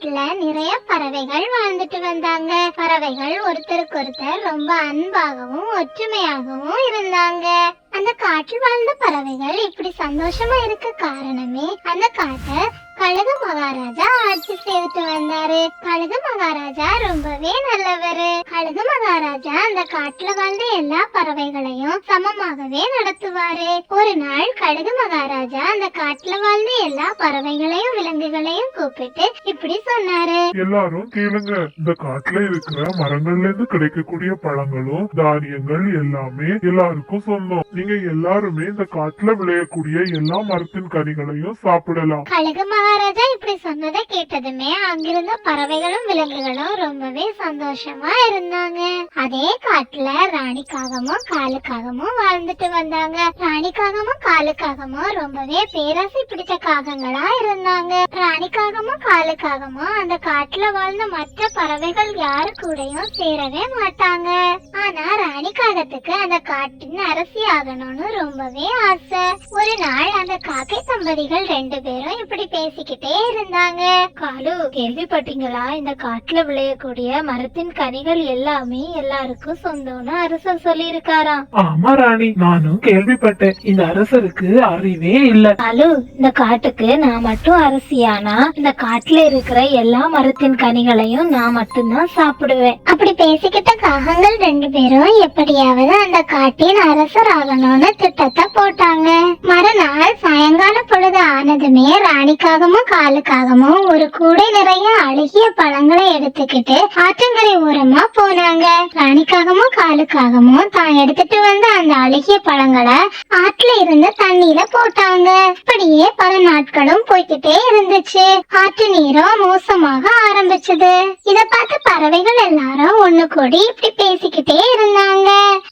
காட்டுல நிறைய பறவைகள் வாழ்ந்துட்டு வந்தாங்க. பறவைகள் ஒருத்தருக்கு ஒருத்தர் ரொம்ப அன்பாகவும் ஒற்றுமையாகவும் இருந்தாங்க. அந்த காட்டில் வாழ்ந்த பறவைகள் இப்படி சந்தோஷமா இருக்க காரணமே அந்த காட்டை கழுகு மகாராஜா ஆட்சி செய்துட்டு வந்தாரு. கழுகு மகாராஜா ரொம்பவே நல்லவரு. கழுகு மகாராஜா அந்த காட்டுல வாழ்ந்த எல்லா பறவைகளையும் சமமாகவே நடத்துவாரு. ஒரு நாள் கழுகு மகாராஜா அந்த காட்டுல வாழ்ந்த எல்லா பறவைகளையும் விலங்குகளையும் கூப்பிட்டு இப்படி சொன்னாரு. எல்லாரும் கேளுங்க. இந்த காட்டுல இருக்கிற மரங்கள்ல இருந்து கிடைக்கக்கூடிய பழங்களும் தானியங்கள் எல்லாமே எல்லாருக்கும் சொந்தம் நீங்க எல்லாருமே இந்த காட்டுல விளையக்கூடிய எல்லா மரத்தின் கனிகளையும் சாப்பிடலாம். கழுகு மகாராஜா இப்படி சொன்னதை கேட்டதுமே அங்கிருந்த பறவைகளும் விலங்குகளும் ரொம்பவே சந்தோஷமா இருந்தாங்க. அதே காட்டுல ராணிக்காகமும் காலுக்காகமும் வாழ்ந்துட்டு வந்தாங்க. ராணிக்காகமும் காலுக்காகமும் ரொம்பவே பேராசை பிடிச்ச காகங்களா இருந்தாங்க. ராணிக்காகமும் காலுக்காகமும் அந்த காட்டுல வாழ்ந்த மற்ற பறவைகள் யாரு கூடயும் சேரவே மாட்டாங்க. ஆனா ராணிக்காகத்துக்கு அந்த காட்டின் அரசி ஆகணும்னு ரொம்பவே ஆசை. ஒரு அந்த காக்கை தம்பதிகள் ரெண்டு பேரும் இப்படி பேசிக்கிட்டே இருந்தாங்க. காலு கேள்விப்பட்டீங்களா? இந்த காட்டுல விளையக்கூடிய மரத்தின் கனிகள் எல்லாமே எல்லாருக்கும் சொந்தம்னு அரசர் சொல்லி இருக்காராம் ஆமா ராணி. நானும் கேள்விப்பட்டேன். இந்த அரசருக்கு அறிவே இல்ல. காலு இந்த காட்டுக்கு நான் மட்டும் அரசியானா? இந்த காட்டுல இருக்கிற எல்லா மரத்தின் கனிகளையும் நான் மட்டும்தான் சாப்பிடுவேன். அப்படி பேசிக்கிட்ட காகங்கள் ரெண்டு பேரும் எப்படியாவது அந்த காட்டின் அரசர் ஆகணும்னு திட்டத்தை போட்டாங்க மறுநாள் சாயங்கால பொழுது ஆனதுமே காலுக்காகவும் ஒரு கூடை நிறைய அழகிய பழங்களை எடுத்துக்கிட்டு ஆற்றங்கரை ஓரமா போனாங்க. ராணிக்காகமும் காலுக்காகமும் தான் எடுத்துட்டு வந்த அந்த அழகிய பழங்களை ஆற்றுல இருந்த தண்ணீர போட்டாங்க. இப்படியே பல நாட்களும் போய்கிட்டே இருந்துச்சு. ஆற்று நீரும் மோசமாக ஆரம்பிச்சது. இத பார்த்து பறவைகள் எல்லாரும் ஒண்ணு கூடி இப்படி பேசிக்கிட்டே இருந்தாங்க.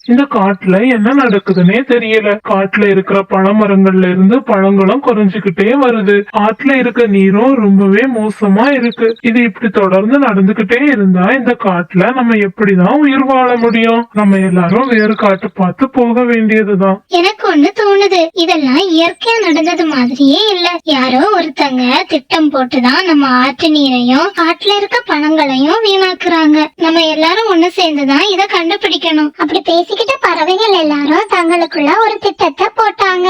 இந்த காட்டுல என்ன நடக்குதுன்னே தெரியல. காட்டுல இருக்கிற பழமரங்கள்ல இருந்து பழங்களும் குறைஞ்சுகிட்டே வருது. ஆற்றுல இருக்க நீரும் ரொம்பவே மோசமா இருக்கு. இது இப்படி தொடர்ந்து நடந்துகிட்டே இருந்தா இந்த காட்டுல நம்ம எப்படிதான் உயிர் வாழ முடியும்? நம்ம எல்லாரும் வேறு காட்டு பார்த்து போக வேண்டியதுதான். எனக்கு ஒண்ணு தோணுது. இதெல்லாம் இயற்கையா நடந்தது மாதிரியே இல்ல. யாரோ ஒருத்தங்க திட்டம் போட்டுதான் நம்ம ஆற்று நீரையும் காட்டுல இருக்க பணங்களையும் வீணாக்குறாங்க. நம்ம எல்லாரும் ஒண்ணு சேர்ந்துதான் இத கண்டுபிடிக்கணும். அப்படி பேசிக்கிட்ட பறவைகள் எல்லாரும் தங்களுக்குள்ள ஒரு திட்டத்தை போட்டாங்க.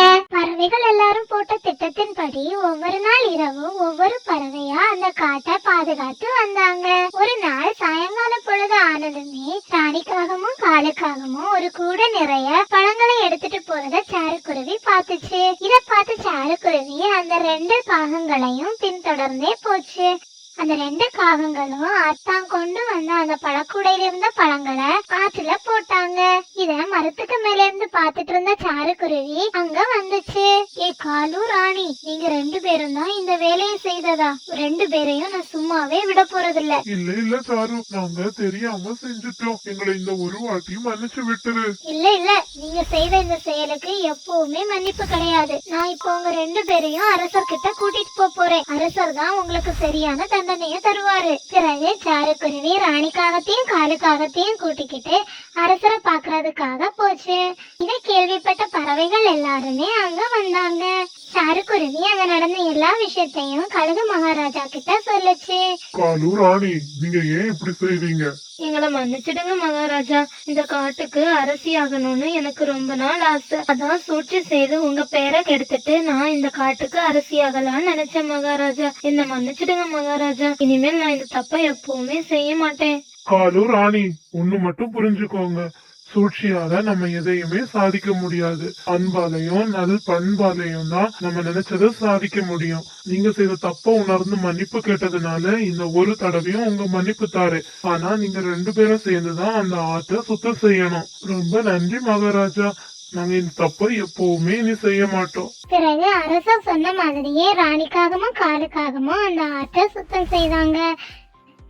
பறவைகள் எல்லாரும் போட்ட திட்டத்தின்படி ஒவ்வொரு நாள் இரவும் ஒவ்வொரு பறவையா அந்த காட்டை பாதுகாத்து வந்தாங்க. ஒரு நாள் சாயங்கால பொழுது ஆனதுமே ராணிக்காகவும் காலுக்காகவும் ஒரு கூட நிறைய பழங்களை எடுத்துட்டு போறத சாருக்குருவி பார்த்துச்சு. இத பார்த்து சாருக்குருவி அந்த ரெண்டு காகங்களையும் பின்தொடர்ந்தே போச்சு. அந்த ரெண்டு காகங்களும் அத்தான் கொண்டு வந்த அந்த பழக்கூடையில இருந்த பழங்களை ஆற்றுல போட்டாங்க. இத மரத்துக்கு மேல இருந்து பாத்துட்டு இருந்த சாருக்குருவி அங்க வந்துச்சு. ஏ காலு ராணி நீங்க ரெண்டு பேரும் தான் இந்த வேலையை செய்ததா? ரெண்டு பேரையும் நான் சும்மாவே விட போறதில்ல. இல்ல இல்ல சாரு. நாங்க தெரியாம செஞ்சுட்டோம். எங்களை இந்த ஒரு வாட்டி மன்னிச்சு விட்டுரு. இல்ல இல்ல. நீங்க செய்த இந்த செயலுக்கு எப்பவுமே மன்னிப்பு கிடையாது. நான் இப்போ உங்க ரெண்டு பேரையும் அரசர் கிட்ட கூட்டிட்டு போப் போறேன். அரசர் தான் உங்களுக்கு சரியான தண்டனைய தருவாரு. பிறகு சாருக்குருவி ராணிக்காகத்தையும் காலுக்காகத்தையும் கூட்டிக்கிட்டு அரசரை பாக்குறதுக்காக போச்சு இதை கேள்விப்பட்ட பறவைகள் எல்லாருமே அங்க வந்தாங்க. சாருக்குருவி அங்க நடந்த எல்லா விஷயத்தையும் கழுகு மகாராஜா கிட்ட சொல்லுச்சு. காலு ராணி நீங்க ஏன் இப்படி செய்வீங்க எங்களை மன்னிச்சிடுங்க மகாராஜா. இந்த காட்டுக்கு அரசி ஆகணும்னு எனக்கு ரொம்ப நாள் ஆசை. அதான் சூழ்ச்சி செய்து உங்க பேரை கெடுத்துட்டு நான் இந்த காட்டுக்கு அரசி ஆகலாம்னு நினைச்சேன் மகாராஜா. என்ன மன்னிச்சிடுங்க மகாராஜா. இனிமேல் நான் இந்த தப்பை எப்பவுமே செய்ய மாட்டேன். காலு ராணி ஒண்ணு மட்டும் புரிஞ்சுக்கோங்க. சூழ்ச்சியால நம்ம எதையுமே சாதிக்க முடியாது. அன்பாலையும் நல் பண்பாலையும் தான் நம்ம நினைச்சதை சாதிக்க முடியும். நீங்க செய்த தப்ப உணர்ந்து மன்னிப்பு கேட்டதுனால இந்த ஒரு தடவையும் உங்க மன்னிப்பு தாரு. ஆனா நீங்க ரெண்டு பேரும் சேர்ந்துதான் அந்த ஆற்ற சுத்தம் செய்யணும். ரொம்ப நன்றி மகாராஜா. நாங்க இந்த தப்பை எப்பவுமே இனி செய்ய மாட்டோம். பிறகு அரசர் சொன்ன மாதிரியே ராணிக்காகவும் காலுக்காகவும் அந்த ஆற்ற சுத்தம் செய்தாங்க.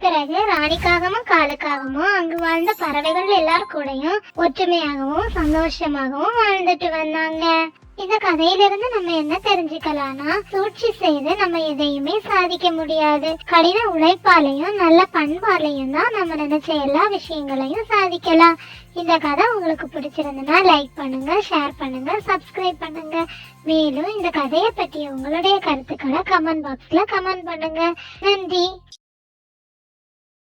பிறகு ராணிக்காகவும் காலுக்காகவும் அங்கு வாழ்ந்த பறவைகள் எல்லார் கூடயும் ஒற்றுமையாகவும் சந்தோஷமாகவும் வாழ்ந்துட்டு வந்தாங்க. இந்த கதையிலிருந்து நம்ம என்ன தெரிஞ்சுக்கலாம்னா சூழ்ச்சி செய்து நம்ம எதையுமே சாதிக்க முடியாது. கடின உழைப்பாலையும் நல்ல பண்பாலையும் தான் நம்ம நினைச்ச எல்லா விஷயங்களையும் சாதிக்கலாம். இந்த கதை உங்களுக்கு பிடிச்சிருந்ததுன்னா லைக் பண்ணுங்க ஷேர் பண்ணுங்க சப்ஸ்கிரைப் பண்ணுங்க. மேலும் இந்த கதையை பற்றிய உங்களுடைய கருத்துக்களை கமெண்ட் பாக்ஸ்ல கமெண்ட் பண்ணுங்க. நன்றி.